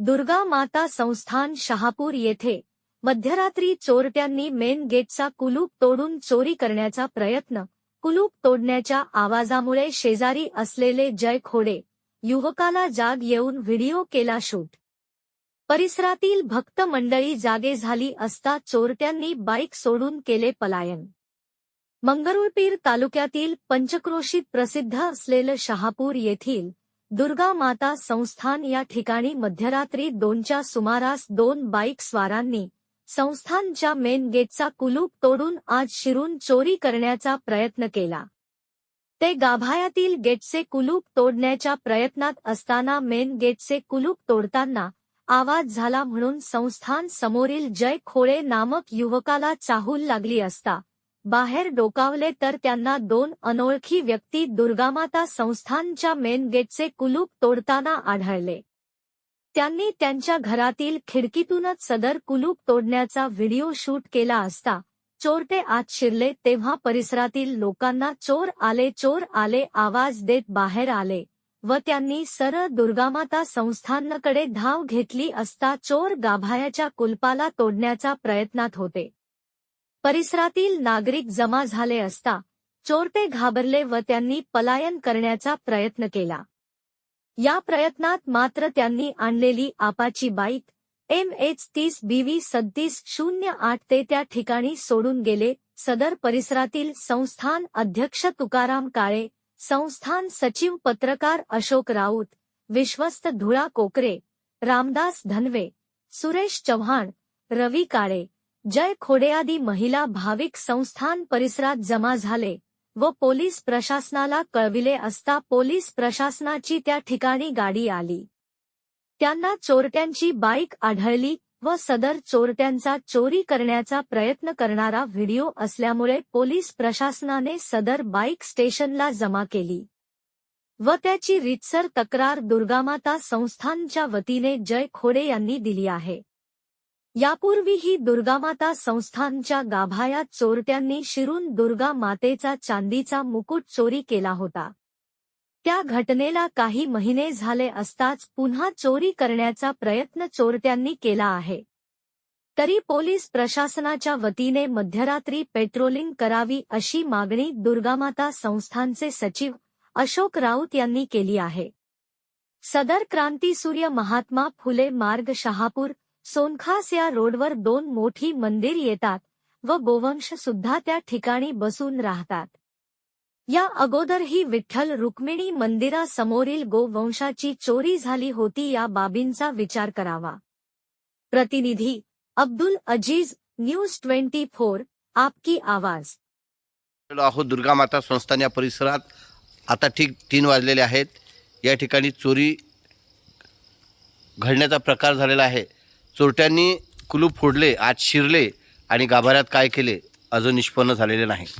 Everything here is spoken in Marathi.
दुर्गा माता संस्थान शहापूर येथे मध्यरात्री चोरट्यांनी मेन गेटचा कुलूप तोडून चोरी करण्याचा प्रयत्न. कुलूप तोडण्याच्या आवाजामुळे शेजारी असलेले जय खोडे युवकाला जाग येऊन व्हिडिओ केला शूट. परिसरातील भक्त मंडळी जागे झाली असता चोरट्यांनी बाईक सोडून केले पलायन. मंगरुळपीर तालुक्यातील पंचक्रोशीत प्रसिद्ध असलेलं शहापूर येथील दुर्गा माता संस्थान या ठिकाणी मध्यरात्री दोनच्या सुमारास दोन बाईक स्वारांनी संस्थानच्या मेन गेटचा कुलूप तोडून आज शिरून चोरी करण्याचा प्रयत्न केला. ते गाभायातील गेटचे कुलूप तोडण्याच्या प्रयत्नात असताना मेन गेटचे कुलूप तोडताना आवाज झाला म्हणून संस्थान समोरील जय खोळे नामक युवकाला चाहूल लागली असता. बाहेर डोकावले तर त्यांना दोन अनोळखी व्यक्ती दुर्गामाता संस्थानच्या मेन गेटचे कुलूप तोडताना आढळले. त्यांनी त्यांच्या घरातील खिडकीतूनच सदर कुलूप तोडण्याचा व्हिडिओ शूट केला असता चोरटे आत शिरले तेव्हा परिसरातील लोकांना चोर आले चोर आले आवाज देत बाहेर आले व त्यांनी सरळ दुर्गामाता संस्थानकडे धाव घेतली असता चोर गाभायाच्या कुलपाला तोडण्याचा प्रयत्नात होते. परिसरातील नागरिक जमा झाले असता चोरटे घाबरले व त्यांनी पलायन करण्याचा प्रयत्न केला. या प्रयत्नात मात्र त्यांनी आणलेली आपाची बाईक एम एच तीस बीव्ही सदतीस शून्य आठ ते त्या ठिकाणी सोडून गेले. सदर परिसरातील संस्थान अध्यक्ष तुकाराम काळे संस्थान सचिव पत्रकार अशोक राऊत विश्वस्त धुळा कोकरे रामदास धनवे सुरेश चव्हाण रवी काळे जय खोडे आदी महिला भाविक संस्थान परिसरात जमा झाले व पोलीस प्रशासनाला कळविले असता पोलीस प्रशासनाची त्या ठिकाणी गाडी आली. त्यांना चोरट्यांची बाईक आढळली व सदर चोरट्यांचा चोरी करण्याचा प्रयत्न करणारा व्हिडिओ असल्यामुळे पोलीस प्रशासनाने सदर बाईक स्टेशनला जमा केली. व त्याची रितसर तक्रार दुर्गामाता संस्थानच्या वतीने जय खोडे यांनी दिली आहे. यापूर्वीही दुर्गामाता संस्थानच्या गाभायात चोरट्यांनी शिरून दुर्गा मातेचा चांदीचा मुकुट चोरी केला होता. त्या घटनेला काही महिने झाले असताच पुन्हा चोरी करण्याचा प्रयत्न चोरट्यांनी केला आहे. तरी पोलीस प्रशासनाच्या वतीने मध्यरात्री पेट्रोलिंग करावी अशी मागणी दुर्गामाता संस्थानचे सचिव अशोक राऊत यांनी केली आहे. सदर क्रांतीसूर्य महात्मा फुले मार्ग शहापूर सोनखास या रोडवर दोन मोठी मंदिर येतात व गोवंश सुद्धा त्या ठिकाणी बसून राहतात. या अगोदरही विठ्ठल रुक्मिणी मंदिरासमोरील गोवंशाची चोरी झाली होती या बाबींचा विचार करावा. प्रतिनिधी Abdul Aziz news twenty four आपकी आवाज. आलेलो आहोत दुर्गा माता संस्थान या परिसरात. आता ठीक तीन वाजलेले आहेत. या ठिकाणी चोरी घडण्याचा प्रकार झालेला आहे. चोरट्यांनी कुलूप फोडले आत शिरले आणि गाभाऱ्यात काय केले अजून निष्पन्न झालेले नाही.